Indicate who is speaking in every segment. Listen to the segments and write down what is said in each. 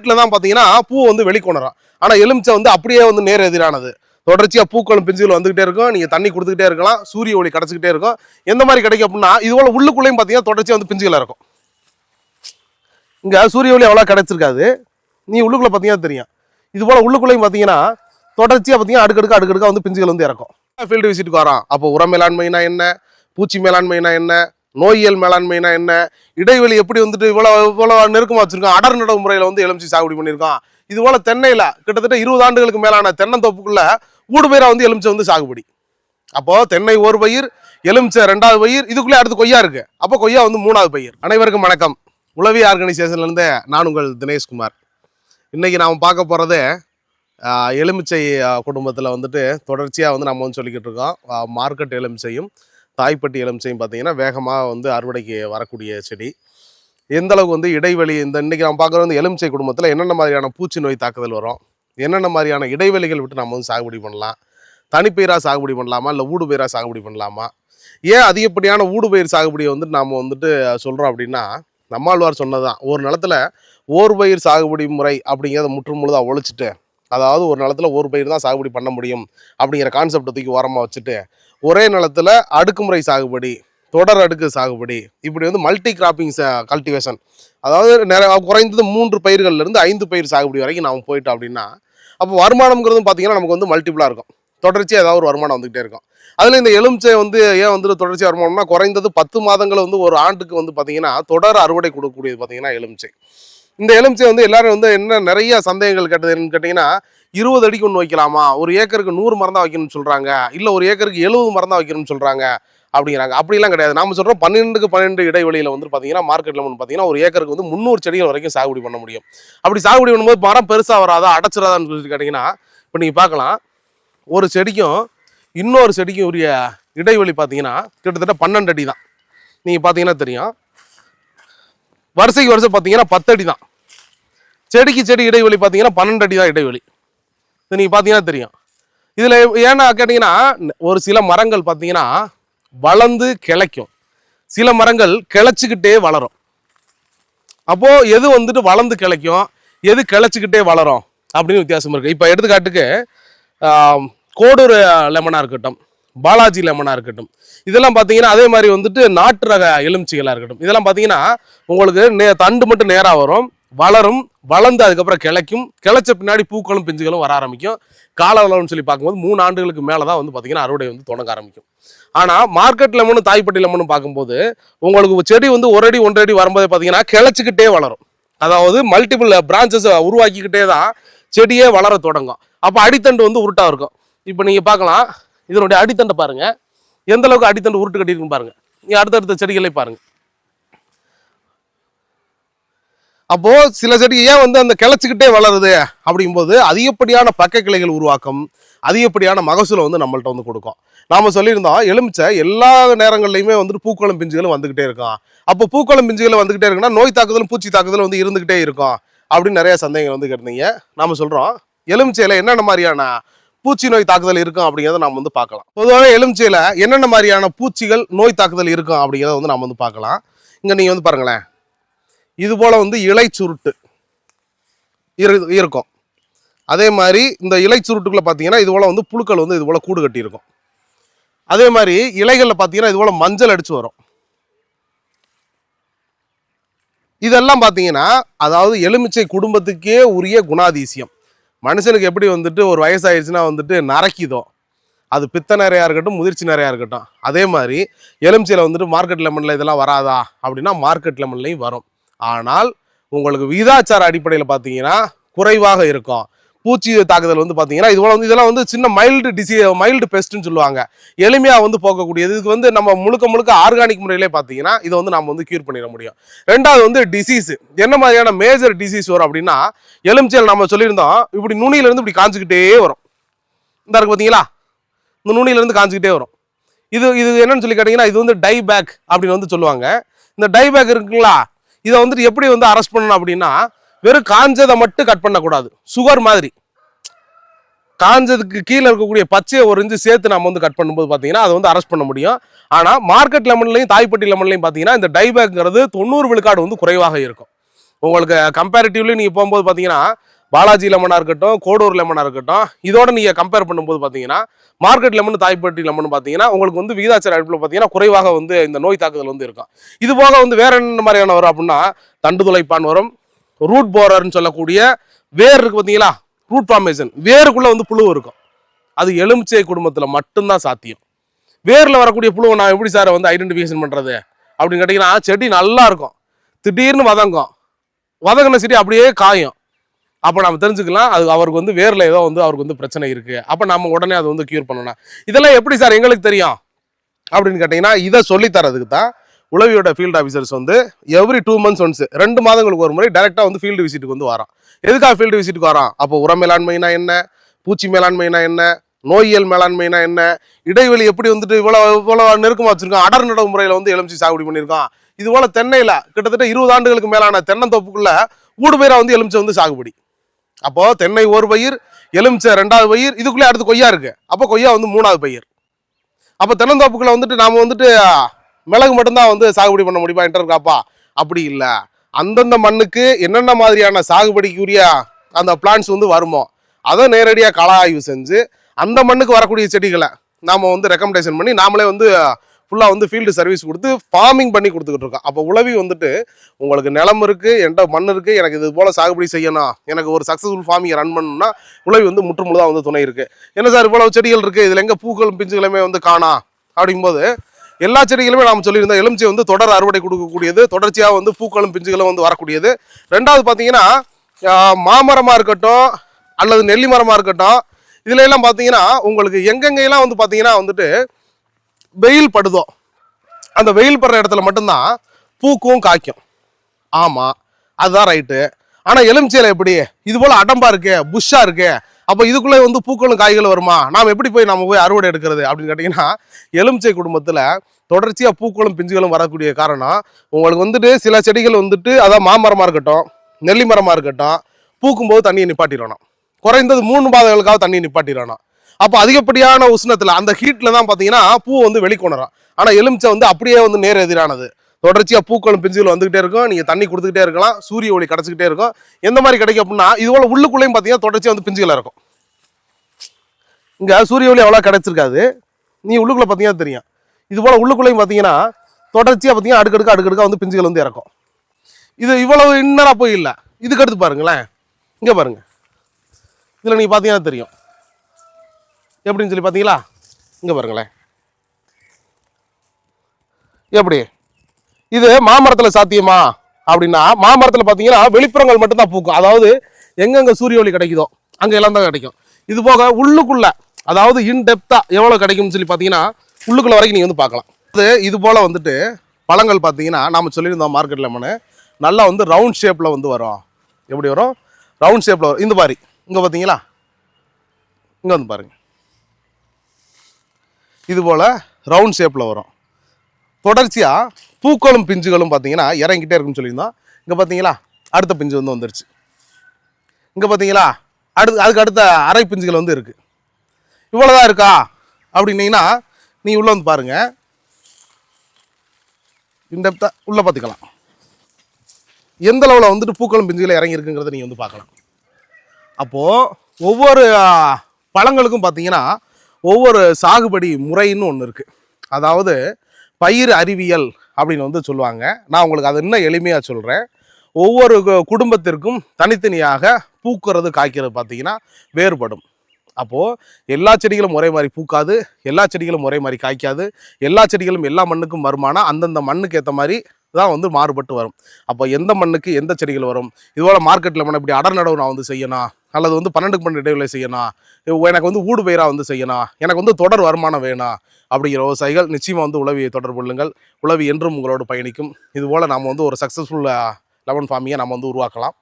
Speaker 1: இருட்டில் தான் பார்த்தீங்கன்னா பூ வந்து வெளிக்கொணரும் ஆனால் எலுமிச்சை வந்து அப்படியே வந்து நேர் எதிரானது. தொடர்ச்சியாக பூக்களும் பிஞ்சுகளும் வந்துகிட்டே இருக்கும். நீங்கள் தண்ணி கொடுத்துக்கிட்டே இருக்கலாம். சூரிய ஒளி கிடச்சிக்கிட்டே இருக்கும். எந்த மாதிரி கிடைக்கும் அப்படின்னா இதுபோல உள்ளுக்குள்ளேயும் பார்த்தீங்கன்னா தொடர்ச்சியாக வந்து பிஞ்சுகள் இருக்கும். இங்கே சூரிய ஒளி அவ்வளோ கிடைச்சிருக்காது. நீ உள்ளுக்குள்ளே பார்த்தீங்கன்னா தெரியும். இது போல் உள்ளுக்குள்ளேயும் பார்த்தீங்கன்னா தொடர்ச்சியாக பார்த்தீங்கன்னா அடுக்கடுக்க அடுக்கடுக்கா வந்து பிஞ்சுகள் வந்து இறக்கும். ஃபீல்டு விசிட்டுக்கு வரான் அப்போ உரம் மேலாண்மைனா என்ன? பூச்சி மேலாண்மைனா என்ன? நோயியல் மேலாண்மைனா என்ன? இடைவெளி எப்படி வந்துட்டு இவ்வளோ இவ்வளோ நெருக்கமாக வச்சுருக்கோம் அடர் நடவு முறையில் வந்து எலுமிச்சி சாகுபடி பண்ணியிருக்கோம் இது போல தென்னையில் கிட்டத்தட்ட இருபது ஆண்டுகளுக்கு மேலான தென்னந்தோப்புக்குள்ள ஊடுபயிரா வந்து எலுமிச்சை வந்து சாகுபடி. அப்போ தென்னை ஒரு பயிர் எலுமிச்சை ரெண்டாவது பயிர் இதுக்குள்ளே அடுத்து கொய்யா இருக்கு. அப்போ கொய்யா வந்து மூணாவது பயிர். அனைவருக்கும் வணக்கம். உளவி ஆர்கனைசேஷன்ல இருந்து நான் உங்கள் தினேஷ்குமார் இன்னைக்கு நாம் பார்க்க போறது எலுமிச்சை குடும்பத்தில் வந்துட்டு தொடர்ச்சியாக வந்து நம்ம வந்து சொல்லிக்கிட்டு இருக்கோம். மார்க்கெட் எலுமிச்சையும் தாய்ப்பட்டி எலுமிச்சையும் பார்த்தீங்கன்னா வேகமாக வந்து அறுவடைக்கு வரக்கூடிய செடி. எந்த அளவுக்கு வந்து இடைவெளி இந்த இன்றைக்கி நம்ம பார்க்குற வந்து எலுமிச்சை குடும்பத்தில் என்னென்ன மாதிரியான பூச்சி நோய் தாக்குதல் வரும்? என்னென்ன மாதிரியான இடைவெளிகள் விட்டு நம்ம வந்து சாகுபடி பண்ணலாம்? தனிப்பயிராக சாகுபடி பண்ணலாமா? இல்லை ஊடு பயிராக சாகுபடி பண்ணலாமா? ஏன் அதிகப்படியான ஊடு பயிர் சாகுபடியை வந்துட்டு நாம் வந்துட்டு சொல்கிறோம் அப்படின்னா நம்மாழ்வார் சொன்னதான் ஒரு நிலத்துல ஓர் பயிர் சாகுபடி முறை அப்படிங்கிறத முற்றுமுழுதாக ஒழிச்சிட்டு அதாவது ஒரு நிலத்தில் ஒரு பயிர் தான் சாகுபடி பண்ண முடியும் அப்படிங்கிற கான்செப்டை தூக்கி ஓரமாக வச்சுட்டு ஒரே நிலத்தில் அடுக்குமுறை சாகுபடி தொடர் அடுக்கு சாகுபடி இப்படி வந்து மல்டி கிராப்பிங் கல்டிவேஷன் அதாவது நிறைய குறைந்தது மூன்று பயிர்கள்லேருந்து ஐந்து பயிர் சாகுபடி வரைக்கும் நாம் போயிட்டோம் அப்படின்னா அப்போ வருமானம்ங்கிறதும் பார்த்தீங்கன்னா நமக்கு வந்து மல்டிபிளாக இருக்கும். தொடர்ச்சியாக ஏதாவது ஒரு வருமானம் வந்துகிட்டே இருக்கும். அதில் இந்த எலுமிச்சை வந்து ஏன் வந்து தொடர்ச்சி வருமானம்னா குறைந்தது பத்து மாதங்கள் வந்து ஒரு ஆண்டுக்கு வந்து பார்த்தீங்கன்னா தொடர் அறுவடை கொடுக்கக்கூடியது பார்த்தீங்கன்னா எலுமிச்சை. இந்த எலுமிச்சை வந்து எல்லாரும் வந்து என்ன நிறைய சந்தேகங்கள் கேட்டதுன்னு கேட்டிங்கன்னா இருபது அடிக்கு ஒன்று வைக்கலாமா? ஒரு ஏக்கருக்கு நூறு மரம் வைக்கணும்னு சொல்கிறாங்க இல்லை ஒரு ஏக்கருக்கு எழுபது மரம் வைக்கணும்னு சொல்கிறாங்க அப்படிங்கிறாங்க. அப்படிலாம் கிடையாது. நாம சொல்கிறோம் பன்னெண்டுக்கு பன்னெண்டு இடைவெளியில் வந்து பார்த்தீங்கன்னா மார்க்கெட்டில் வந்து பார்த்தீங்கன்னா ஒரு ஏக்கருக்கு வந்து முந்நூறு செடிகள் வரைக்கும் சாகுபடி பண்ண முடியும். அப்படி சாகுபடி பண்ணும்போது மரம் பெருசாக வராதா அடைச்சிடாதான்னு சொல்லிட்டு கேட்டிங்கன்னா இப்போ நீங்கள் பார்க்கலாம். ஒரு செடிக்கும் இன்னொரு செடிக்கும் உரிய இடைவெளி பார்த்தீங்கன்னா கிட்டத்தட்ட பன்னெண்டு அடி தான் நீங்கள் பார்த்தீங்கன்னா தெரியும். வரிசைக்கு வருஷம் பார்த்தீங்கன்னா பத்து அடி தான் செடிக்கு செடி இடைவெளி பார்த்தீங்கன்னா பன்னெண்டு அடி தான் இடைவெளி. இது நீங்கள் பார்த்தீங்கன்னா தெரியும். இதில் ஏன்னா கேட்டிங்கன்னா ஒரு சில மரங்கள் பார்த்தீங்கன்னா வளர்ந்து கிளைக்கும். சில மரங்கள் கிளைச்சிக்கிட்டே வளரும். அப்போ எது வந்துட்டு வளர்ந்து கிளைக்கும்? எது கிளைச்சிக்கிட்டே வளரும்? அப்படின்னு வித்தியாசம் இருக்கு. இப்போ எடுத்துக்காட்டுக்கு கோடூர் லெமனாக இருக்கட்டும் பாலாஜி லெமனாக இருக்கட்டும் இதெல்லாம் பார்த்தீங்கன்னா அதே மாதிரி வந்துட்டு நாட்டு ரக எலுமிச்சிகளாக இருக்கட்டும். இதெல்லாம் பார்த்தீங்கன்னா உங்களுக்கு நே தண்டு மட்டும் நேராக வரும். வளரும் வளர்ந்து அதுக்கப்புறம் கிளைக்கும். கிளைச்ச பின்னாடி பூக்களும் பிஞ்சுகளும் வர ஆரம்பிக்கும். கால அளவுன்னு சொல்லி பார்க்கும்போது மூணு ஆண்டுகளுக்கு மேலே தான் வந்து பார்த்தீங்கன்னா அறுவடை வந்து தொடங்க ஆரம்பிக்கும். ஆனால் மார்க்கெட் லெமனும் தாய்ப்பட்டி லெமனும் பார்க்கும்போது உங்களுக்கு செடி வந்து ஒரு அடி ஒன்றரை அடி வரும்போது பார்த்தீங்கன்னா கிளைச்சிக்கிட்டே வளரும். அதாவது மல்டிபிள் பிரான்ச்சஸ் உருவாக்கிக்கிட்டே தான் செடியே வளர தொடங்கும். அப்போ அடித்தண்டு வந்து உருட்டாக இருக்கும். இப்போ நீங்கள் பார்க்கலாம். இதனுடைய அடித்தண்டை பாருங்கள் எந்த அளவுக்கு அடித்தண்டு உருட்டு கட்டியிருக்குன்னு பாருங்கள் நீங்கள் அடுத்தடுத்த செடிகளை பாருங்கள் அப்போ சில செடி ஏன் வந்து அந்த கிளச்சிக்கிட்டே வளருது அப்படிங்கும்போது அதிகப்படியான பக்க கிளைகள் உருவாக்கம் அதிகப்படியான மகசூலை வந்து நம்மள்ட்ட வந்து கொடுக்கும். நாம சொல்லியிருந்தோம் எலுமிச்சை எல்லா நேரங்கள்லையுமே வந்துட்டு பூக்கோளம் பிஞ்சுகளும் வந்துகிட்டே இருக்கும். அப்போ பூக்கோளம் பிஞ்சுகள் வந்துகிட்டே இருக்குன்னா நோய் தாக்குதலும் பூச்சி தாக்குதலும் வந்து இருந்துகிட்டே இருக்கும் அப்படின்னு நிறைய சந்தேகங்கள் வந்து கேட்டீங்க நாம சொல்றோம் எலுமிச்சையில என்னென்ன மாதிரியான பூச்சி நோய் தாக்குதல் இருக்கும் அப்படிங்கிறத நம்ம வந்து பார்க்கலாம். பொதுவாக எலுமிச்சையில என்னென்ன மாதிரியான பூச்சிகள் நோய் தாக்குதல் இருக்கும் அப்படிங்கிறத வந்து நம்ம வந்து பார்க்கலாம். இங்க நீங்க வந்து பாருங்களேன் இது போல் வந்து இலை சுருட்டு இரு- இருக்கும். அதே மாதிரி இந்த இலை சுருட்டுக்குள்ளே பார்த்தீங்கன்னா இது போல் வந்து புழுக்கள் வந்து இது போல் கூடு கட்டியிருக்கும். அதே மாதிரி இலைகளில் பார்த்தீங்கன்னா இது போல் மஞ்சள் அடித்து வரும். இதெல்லாம் பார்த்தீங்கன்னா அதாவது எலுமிச்சை குடும்பத்துக்கே உரிய குணாதிசயம். மனுஷனுக்கு எப்படி வந்துட்டு ஒரு வயசாயிடுச்சுன்னா வந்துட்டு நரைக்குதோ அது பித்த நிறையா இருக்கட்டும் முதிர்ச்சி நிறையா இருக்கட்டும். அதே மாதிரி எலுமிச்சையில் வந்துட்டு மார்க்கெட் லெமனில் இதெல்லாம் வராதா? அப்படின்னா மார்க்கெட் லெமன்லையும் வரும். ஆனால் உங்களுக்கு விகிதாச்சார அடிப்படையில் பார்த்தீங்கன்னா குறைவாக இருக்கும். பூச்சி தாக்குதல் வந்து பார்த்தீங்கன்னா இதுபோல் வந்து இதெல்லாம் வந்து சின்ன மைல்டு டிசீ மைல்டு பெஸ்ட்னு சொல்லுவாங்க. எளிமையாக வந்து போக்கக்கூடியது. இதுக்கு வந்து நம்ம முழுக்க முழுக்க ஆர்கானிக் முறையிலே பார்த்தீங்கன்னா இதை வந்து நம்ம வந்து க்யூர் பண்ணிட முடியும். ரெண்டாவது வந்து டிசீஸ் என்ன மாதிரியான மேஜர் டிசீஸ் வரும் அப்படின்னா எலுமிச்சல் நம்ம சொல்லியிருந்தோம் இப்படி நுனியிலேருந்து இப்படி காஞ்சிக்கிட்டே வரும். இந்த இருக்கு பார்த்தீங்களா இந்த நுனியிலேருந்து காஞ்சிக்கிட்டே வரும். இது இது என்னன்னு சொல்லி கேட்டிங்கன்னா இது வந்து டை பேக் அப்படின்னு வந்து சொல்லுவாங்க. இந்த டை பேக் இருக்குங்களா? இதை வந்துட்டு எப்படி வந்து அரெஸ்ட் பண்ணணும் அப்படின்னா வெறும் காஞ்சதை மட்டும் கட் பண்ணக்கூடாது. சுகர் மாதிரி. காஞ்சதுக்கு கீழே இருக்கக்கூடிய பச்சையை ஒரு இன்ச்சு சேர்த்து நம்ம வந்து கட் பண்ணும்போது பார்த்தீங்கன்னா அதை வந்து அரெஸ்ட் பண்ண முடியும். ஆனால் மார்க்கெட் லெமன்லையும் தாய்ப்பட்டி லெமன்லையும் பார்த்தீங்கன்னா இந்த டைபேக்ங்கிறது தொண்ணூறு விழுக்காடு வந்து குறைவாக இருக்கும். உங்களுக்கு கம்பேரிட்டிவ்லி நீங்கள் போகும்போது பார்த்தீங்கன்னா பாலாஜி லெமனாக இருக்கட்டும் கோடூர் லெமனாக இருக்கட்டும் இதோட நீங்கள் கம்பேர் பண்ணும்போது பார்த்தீங்கன்னா மார்க்கெட் லெமன் தாய்ப்பட்டி லெமன் பார்த்தீங்கன்னா உங்களுக்கு வந்து விகிதாச்சார அடிப்பில் பார்த்தீங்கன்னா குறைவாக வந்து இந்த நோய் தாக்குதல் வந்து இருக்கும். இது போக வந்து வேற என்ன மாதிரியான வரும் அப்படின்னா தண்டு துளைப்பான் வரும் ரூட் போரர்னு சொல்லக்கூடிய வேர் இருக்கு பார்த்தீங்களா ரூட் ஃபார்மேஷன் வேருக்குள்ளே வந்து புழு இருக்கும். அது எலுமிச்சை குடும்பத்தில் மட்டும்தான் சாத்தியம். வேரில் வரக்கூடிய புழுவை நான் எப்படி சார் வந்து ஐடென்டிஃபிகேஷன் பண்ணுறது அப்படின்னு கேட்டிங்கன்னா செடி நல்லா இருக்கும். திடீர்னு வதங்கும். வதங்கின செடி அப்படியே காயும். அப்போ நம்ம தெரிஞ்சுக்கலாம். அது அவருக்கு வந்து வேரில் ஏதோ வந்து அவருக்கு வந்து பிரச்சனை இருக்குது அப்போ நம்ம உடனே அதை வந்து க்யூர் பண்ணணும் இதெல்லாம் எப்படி சார் எங்களுக்கு தெரியும்? அப்படின்னு கேட்டிங்கன்னா இதை சொல்லித் தரதுக்கு தான் உளவியோட ஃபீல்டு ஆஃபீஸர்ஸ் வந்து எவ்ரி டூ மந்த்ஸ் ஒன்ஸ் ரெண்டு மாதங்களுக்கு ஒரு முறை டேரெக்டாக வந்து ஃபீல்டு விசிட்டுக்கு வந்து வரோம் எதுக்காக ஃபீல்டு விசிட்டுக்கு வரோம் அப்போ உர மேலாண்மைனா என்ன? பூச்சி மேலாண்மைனா என்ன? நோயியல் மேலாண்மைனா என்ன? இடைவெளி எப்படி வந்துட்டு இவ்வளோ இவ்வளோ நெருக்கமாக வச்சிருக்கோம் அடர் நடவு முறையில் வந்து எலுமிச்சி சாகுபடி பண்ணியிருக்கோம் இது போல் தென்னையில் கிட்டத்தட்ட இருபது ஆண்டுகளுக்கு மேலான தென்னந்தோப்புக்குள்ளே ஊடுபயிராக வந்து எலுமிச்சை வந்து சாகுபடி. அப்போ தென்னை ஒரு பயிர் எலுமிச்சை ரெண்டாவது பயிர் இதுக்குள்ளே அடுத்து கொய்யா இருக்கு. அப்போ கொய்யா வந்து மூணாவது பயிர். அப்போ தென்னந்தோப்புக்குள்ள வந்துட்டு நாம் வந்துட்டு மிளகு மட்டும்தான் வந்து சாகுபடி பண்ண முடியுமா? இன்டர்கிராப்பா அப்படி இல்லை. அந்தந்த மண்ணுக்கு என்னென்ன மாதிரியான சாகுபடிக்குரிய அந்த பிளான்ஸ் வந்து வருமோ அதை நேரடியாக கள ஆய்வு செஞ்சு அந்த மண்ணுக்கு வரக்கூடிய செடிகளை நாம் வந்து ரெக்கமெண்டேஷன் பண்ணி நாமளே வந்து ஃபுல்லாக வந்து ஃபீல்டு சர்வீஸ் கொடுத்து ஃபார்மிங் பண்ணி கொடுத்துக்கிட்டு இருக்கோம் அப்போ உழவி வந்துட்டு உங்களுக்கு நிலம் இருக்குது என்கிட்ட மண் இருக்குது எனக்கு இது போல் சாகுபடி செய்யணும். எனக்கு ஒரு சக்ஸஸ்ஃபுல் ஃபார்மிங் ரன் பண்ணணும்னா உழவி வந்து முற்றுமுழுதாக வந்து துணை இருக்குது என்ன சார் இவ்வளவு செடிகள் இருக்குது இதில் எங்கே பூக்களும் பிஞ்சுகளுமே வந்து காணா? அப்படிங்கும்போது எல்லா செடிகளுமே நாம் சொல்லியிருந்தோம். எலுமிச்சை வந்து தொடர் அறுவடை கொடுக்கக்கூடியது தொடர்ச்சியாக வந்து பூக்களும் பிஞ்சுகளும் வந்து வரக்கூடியது. ரெண்டாவது பார்த்தீங்கன்னா மாமரமாக இருக்கட்டும் அல்லது நெல்லி மரமாக இருக்கட்டும் இதுல எல்லாம் பார்த்தீங்கன்னா உங்களுக்கு எங்கெங்கெல்லாம் வந்து பார்த்தீங்கன்னா வந்துட்டு வெயில் படுதோ அந்த வெயில் படுற இடத்துல மட்டும்தான் பூக்கும் காய்க்கும். ஆமாம் அதுதான் ரைட்டு ஆனால் எலுமிச்சையில் எப்படி? இது போல் அடம்பா இருக்கு புஷ்ஷாக இருக்கு அப்போ இதுக்குள்ளே வந்து பூக்களும் காய்களும் வருமா? நாம் எப்படி போய் நம்ம போய் அறுவடை எடுக்கிறது அப்படின்னு கேட்டிங்கன்னா எலுமிச்சை குடும்பத்தில் தொடர்ச்சியாக பூக்களும் பிஞ்சுகளும் வரக்கூடிய காரணம் உங்களுக்கு வந்துட்டு சில செடிகள் வந்துட்டு அதான் மாமரமாக இருக்கட்டும் நெல்லி மரமாக இருக்கட்டும் பூக்கும்போது தண்ணியை நிப்பாட்டிடணும். குறைந்தது மூணு மாதங்களுக்காக தண்ணியை நிப்பாட்டிடணும். அப்போ அதிகப்படியான உஷ்ணத்தில் அந்த ஹீட்டில் தான் பார்த்தீங்கன்னா பூ வந்து வெளிக்கொணரும். ஆனால் எலுமிச்சை வந்து அப்படியே வந்து நேர் எதிரானது. தொடர்ச்சியாக பூக்களும் பிஞ்சுகள் வந்துகிட்டே இருக்கும். நீங்கள் தண்ணி கொடுத்துக்கிட்டே இருக்கலாம். சூரிய ஒளி கிடச்சிக்கிட்டே இருக்கும். எந்த மாதிரி கிடைக்கும் அப்படின்னா இது உள்ளுக்குள்ளேயும் பார்த்தீங்கன்னா தொடர்ச்சியாக வந்து பிஞ்சுகளாக இருக்கும். இங்கே சூரிய ஒளி அவ்வளோ கிடச்சிருக்காது. நீ உள்ளுக்குள்ளே பார்த்தீங்கன்னா தெரியும். இது போல் உள்ளுக்குள்ளேயும் பார்த்தீங்கன்னா தொடர்ச்சியாக பார்த்தீங்கன்னா அடுக்கடுக்க அடுக்கடுக்க வந்து பிஞ்சுகள் வந்து இறக்கும். இது இவ்வளவு இன்னராக போய் இல்லை. இதுக்கு அடுத்து பாருங்களேன். இங்கே பாருங்க. இதில் நீங்கள் பார்த்தீங்கன்னா தெரியும். எப்படின்னு சொல்லி பார்த்தீங்களா? இங்கே பாருங்களேன். எப்படி? இது மாமரத்தில் சாத்தியமா? அப்படின்னா மாமரத்தில் பார்த்தீங்கன்னா வெளிப்புறங்கள் மட்டும்தான் பூக்கும். அதாவது எங்கெங்கே சூரிய ஒளி கிடைக்குதோ அங்கே எல்லாம் தான் கிடைக்கும். இது போக உள்ளுக்குள்ள அதாவது இன்டெப்த்தாக எவ்வளோ கிடைக்கும்னு சொல்லி பார்த்தீங்கன்னா உள்ளுக்குள்ள வரைக்கும் நீங்கள் வந்து பார்க்கலாம். அது இது போல் வந்துட்டு பழங்கள் பார்த்தீங்கன்னா நாம் சொல்லியிருந்தோம் மார்க்கெட்டில் மனு நல்லா வந்து ரவுண்ட் ஷேப்பில் வந்து வரும். எப்படி வரும்? ரவுண்ட் ஷேப்பில் வரும். இந்த மாதிரி. இங்கே பார்த்தீங்களா? இங்கே வந்து பாருங்கள் இது போல் ரவுண்ட் ஷேப்பில் வரும். தொடர்ச்சியாக பூக்களும் பிஞ்சுகளும் பார்த்தீங்கன்னா இறங்கிட்டே இருக்குன்னு சொல்லியிருந்தோம். இங்கே பார்த்தீங்களா அடுத்த பிஞ்சு வந்து வந்துருச்சு. இங்கே பார்த்தீங்களா அடுத்து அதுக்கு அடுத்த அரை பிஞ்சுகள் வந்து இருக்குது இவ்வளோதான் இருக்கா? அப்படின்னீங்கன்னா நீ உள்ளே வந்து பாருங்கள் இந்த உள்ளே பார்த்துக்கலாம் எந்த அளவில் வந்துட்டு பூக்களும் பிஞ்சுகள் இறங்கி இருக்குங்கிறத நீங்கள் வந்து பார்க்கலாம். அப்போது ஒவ்வொரு பழங்களுக்கும் பார்த்தீங்கன்னா ஒவ்வொரு சாகுபடி முறைன்னு ஒன்று இருக்குது அதாவது பயிர் அறிவியல் அப்படின்னு வந்து சொல்லுவாங்க. நான் உங்களுக்கு அதை இன்னும் எளிமையாக சொல்கிறேன் ஒவ்வொரு கு- குடும்பத்திற்கும் தனித்தனியாக பூக்கிறது காய்க்கிறது பார்த்தீங்கன்னா வேறுபடும். அப்போது எல்லா செடிகளும் ஒரே மாதிரி பூக்காது எல்லா செடிகளும் ஒரே மாதிரி காய்க்காது எல்லா செடிகளும் எல்லா மண்ணுக்கும் வருமானா அந்தந்த மண்ணுக்கு ஏற்ற மாதிரி தான் வந்து மாறுபட்டு வரும். அப்போ எந்த மண்ணுக்கு எந்த செடிகள் வரும்? இதுபோல் மார்க்கெட்டில் மண்ணை இப்படி அடர் நடவு நான் வந்து செய்யணும் அல்லது வந்து பன்னெண்டுக்கு பன்னெண்டு இடைவெளி செய்யணும் எனக்கு வந்து ஊடு பயிராக வந்து செய்யணும் எனக்கு வந்து தொடர் வருமானம் வேணும் அப்படிங்கிற விவசாயிகள் நிச்சயமாக வந்து உளவியை தொடர்பு கொள்ளுங்கள். உளவி என்றும் உங்களோடு பயணிக்கும். இதுபோல் நாம் வந்து ஒரு சக்ஸஸ்ஃபுல் லெமன் ஃபார்மிங்கை நம்ம வந்து உருவாக்கலாம்.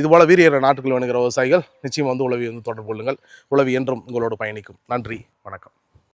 Speaker 1: இதுபோல் வீரிய நாட்டுக்குள் வேணுங்கிற விவசாயிகள் நிச்சயம் வந்து உளவி வந்து தொடர்பு கொள்ளுங்கள். உளவி என்றும் உங்களோடு பயணிக்கும். நன்றி. வணக்கம்.